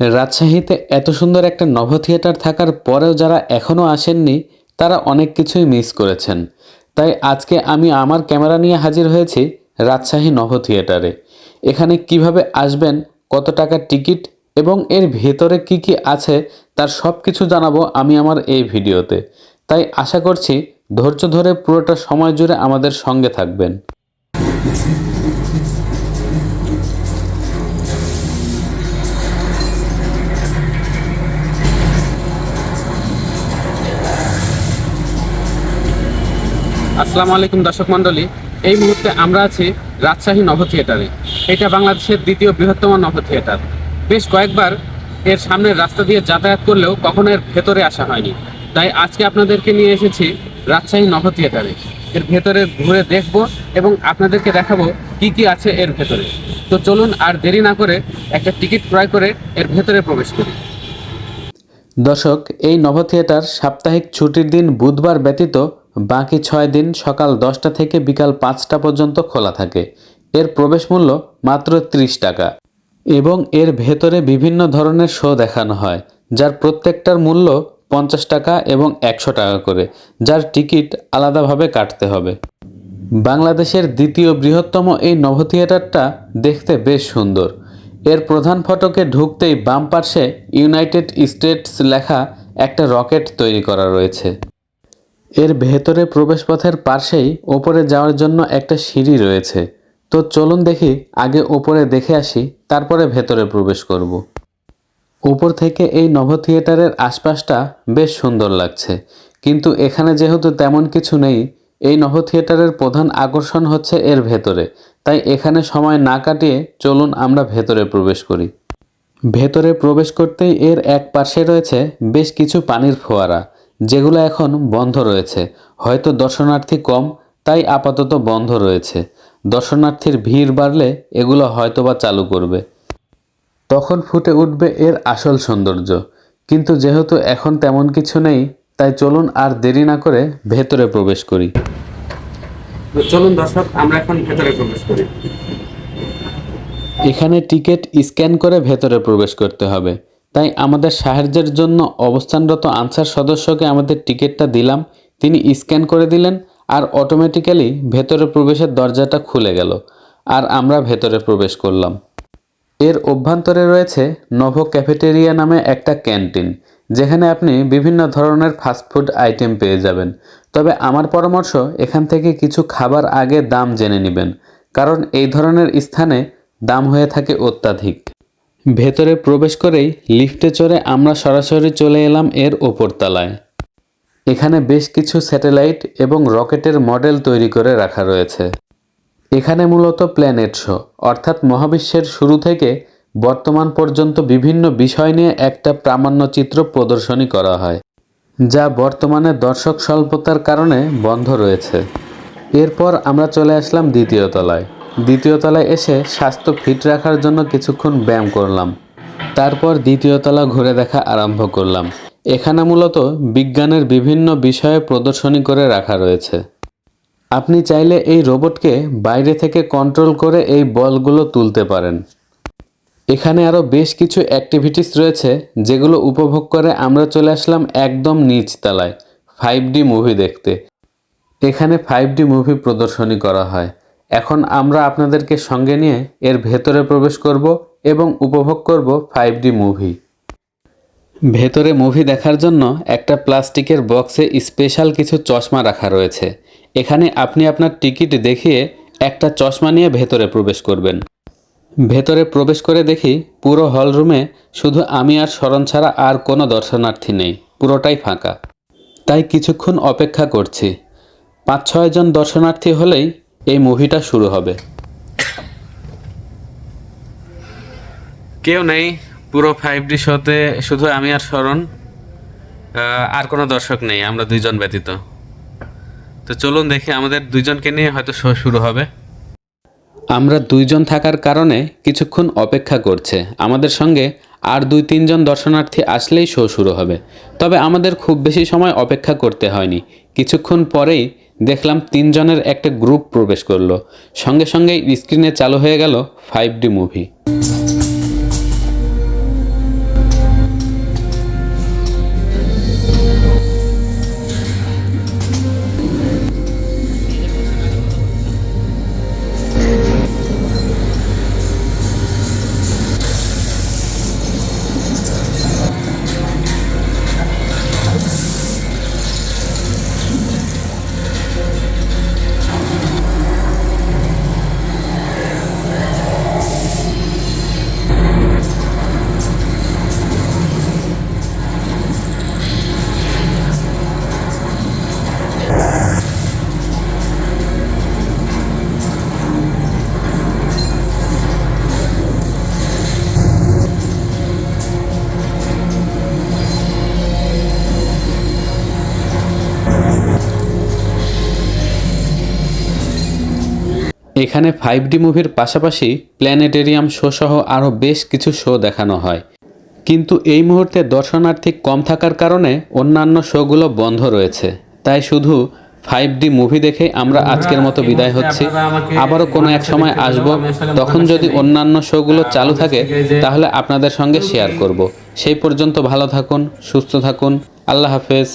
রাজশাহীতে এত সুন্দর একটা নভ থিয়েটার থাকার পরেও যারা এখনও আসেননি, তারা অনেক কিছুই মিস করেছেন। তাই আজকে আমি আমার ক্যামেরা নিয়ে হাজির হয়েছি রাজশাহী নভ থিয়েটারে এখানে কীভাবে আসবেন, কত টাকার টিকিট এবং এর ভেতরে কি কি আছে, তার সব কিছু জানাব আমি আমার এই ভিডিওতে। তাই আশা করছি ধৈর্য ধরে পুরোটা সময় জুড়ে আমাদের সঙ্গে থাকবেন। আসসালামু আলাইকুম দর্শক মণ্ডলী। এই মুহূর্তে আমরা আছি রাজশাহী নভ থিয়েটারে এটা বাংলাদেশের দ্বিতীয় বৃহত্তম নভ থিয়েটার বেশ কয়েকবার এর সামনের রাস্তা দিয়ে যাতায়াত করলেও কখনো এর ভেতরে আসা হয়নি। তাই আজকে আপনাদেরকে নিয়ে এসেছি রাজশাহী নভ থিয়েটারে এর ভেতরে ঘুরে দেখব এবং আপনাদেরকে দেখাবো কি কি আছে এর ভেতরে। তো চলুন আর দেরি না করে একটা টিকিট ক্রয় করে এর ভেতরে প্রবেশ করি। দর্শক, এই নভ থিয়েটার সাপ্তাহিক ছুটির দিন বুধবার ব্যতীত বাকি ছয় দিন সকাল দশটা থেকে বিকাল পাঁচটা পর্যন্ত খোলা থাকে। এর প্রবেশ মূল্য মাত্র ত্রিশ টাকা। এবং এর ভেতরে বিভিন্ন ধরনের শো দেখানো হয়, যার প্রত্যেকটার মূল্য পঞ্চাশ টাকা এবং একশো টাকা করে, যার টিকিট আলাদাভাবে কাটতে হবে। বাংলাদেশের দ্বিতীয় বৃহত্তম এই নভ থিয়েটারটা দেখতে বেশ সুন্দর। এর প্রধান ফটকে ঢুকতেই বাম পার্শ্বে ইউনাইটেড স্টেটস লেখা একটা রকেট তৈরি করা রয়েছে। এর ভেতরে প্রবেশপথের পাশেই ওপরে যাওয়ার জন্য একটা সিঁড়ি রয়েছে। তো চলুন দেখি, আগে ওপরে দেখে আসি, তারপরে ভেতরে প্রবেশ করব। উপর থেকে এই নভ থিয়েটারের আশপাশটা বেশ সুন্দর লাগছে। কিন্তু এখানে যেহেতু তেমন কিছু নেই, এই নভ থিয়েটারের প্রধান আকর্ষণ হচ্ছে এর ভেতরে। তাই এখানে সময় না কাটিয়ে চলুন আমরা ভেতরে প্রবেশ করি। ভেতরে প্রবেশ করতেই এর এক পাশে রয়েছে বেশ কিছু পানির ফোয়ারা। যেগুলো এখন বন্ধ রয়েছে। হয়তো দর্শনার্থী কম তাই আপাতত বন্ধ রয়েছে। দর্শনার্থীর ভিড় বাড়লে এগুলো হয়তোবা চালু করবে। তখন ফুটে উঠবে এর আসল সৌন্দর্য। কিন্তু যেহেতু এখন তেমন কিছু নেই তাই চলুন আর দেরি না করে ভেতরে প্রবেশ করি। চলুন দর্শক আমরা এখন ভেতরে প্রবেশ করি। এখানে টিকিট স্ক্যান করে ভেতরে প্রবেশ করতে হবে। তাই আমাদের সাহায্যের জন্য অবস্থানরত আনসার সদস্যকে আমাদের টিকিটটা দিলাম। তিনি স্ক্যান করে দিলেন আর অটোমেটিক্যালি ভেতরে প্রবেশের দরজাটা খুলে গেল আর আমরা ভেতরে প্রবেশ করলাম। এর অভ্যন্তরে রয়েছে নভো ক্যাফেটেরিয়া নামে একটা ক্যান্টিন, যেখানে আপনি বিভিন্ন ধরনের ফাস্টফুড আইটেম পেয়ে যাবেন। তবে আমার পরামর্শ, এখান থেকে কিছু খাবার আগে দাম জেনে নেবেন, কারণ এই ধরনের স্থানে দাম হয়ে থাকে অত্যাধিক। ভেতরে প্রবেশ করেই লিফটে চড়ে আমরা সরাসরি চলে এলাম এর ওপরতলায় এখানে বেশ কিছু স্যাটেলাইট এবং রকেটের মডেল তৈরি করে রাখা রয়েছে। এখানে মূলত প্ল্যানেট শো, অর্থাৎ মহাবিশ্বের শুরু থেকে বর্তমান পর্যন্ত বিভিন্ন বিষয় নিয়ে একটা প্রামাণ্যচিত্র প্রদর্শনী করা হয়, যা বর্তমানে দর্শক স্বল্পতার কারণে বন্ধ রয়েছে। এরপর আমরা চলে আসলাম দ্বিতীয় তলায়। দ্বিতীয় তলায় এসে স্বাস্থ্য ফিট রাখার জন্য কিছুক্ষণ ব্যায়াম করলাম। তারপর দ্বিতীয় তলা ঘুরে দেখা আরম্ভ করলাম। এখানে মূলত বিজ্ঞানের বিভিন্ন বিষয়ে প্রদর্শনী করে রাখা রয়েছে। আপনি চাইলে এই রোবটকে বাইরে থেকে কন্ট্রোল করে এই বলগুলো তুলতে পারেন। এখানে আরও বেশ কিছু অ্যাক্টিভিটিস রয়েছে যেগুলো উপভোগ করে আমরা চলে আসলাম একদম নিচ তলায় ফাইভ ডি মুভি দেখতে। এখানে ফাইভ ডি মুভি প্রদর্শনী করা হয়। এখন আমরা আপনাদেরকে সঙ্গে নিয়ে এর ভেতরে প্রবেশ করব এবং উপভোগ করব ফাইভ ডি মুভি। ভেতরে মুভি দেখার জন্য একটা প্লাস্টিকের বক্সে স্পেশাল কিছু চশমা রাখা রয়েছে। এখানে আপনি আপনার টিকিট দেখিয়ে একটা চশমা নিয়ে ভেতরে প্রবেশ করবেন। ভেতরে প্রবেশ করে দেখি পুরো হল রুমে শুধু আমি আর স্মরণ ছাড়া আর কোনো দর্শনার্থী নেই, পুরোটাই ফাঁকা। তাই কিছুক্ষণ অপেক্ষা করছি। পাঁচ ছয়জন দর্শনার্থী হলেই এই মুভিটা শুরু হবে। কেউ নেই পুরো ফাইভ ডি শোতে শুধু আমি আর স্মরণ। আর কোনো দর্শক নেই আমরা দুইজন ব্যতীত। তো চলুন দেখি আমাদের দুইজনকে নিয়ে হয়তো শো শুরু হবে। আমরা দুইজন থাকার কারণে কিছুক্ষণ অপেক্ষা করছে। আমাদের সঙ্গে আর দুই তিনজন দর্শনার্থী আসলেই শো শুরু হবে। তবে আমাদের খুব বেশি সময় অপেক্ষা করতে হয়নি। কিছুক্ষণ পরেই দেখলাম তিনজনের একটা গ্রুপ প্রবেশ করল। সঙ্গে সঙ্গেই স্ক্রিনে চালু হয়ে গেল ফাইভ ডি মুভি এখানে ফাইভ ডি মুভির পাশাপাশি প্ল্যানেটেরিয়াম শো সহ আরও বেশ কিছু শো দেখানো হয়। কিন্তু এই মুহূর্তে দর্শনার্থী কম থাকার কারণে অন্যান্য শোগুলো বন্ধ রয়েছে। তাই শুধু ফাইভ ডি মুভি দেখে আমরা আজকের মতো বিদায় হচ্ছি। আবারও কোনো এক সময় আসব। তখন যদি অন্যান্য শোগুলো চালু থাকে, তাহলে আপনাদের সঙ্গে শেয়ার করব। সেই পর্যন্ত ভালো থাকুন, সুস্থ থাকুন। আল্লাহ হাফেজ।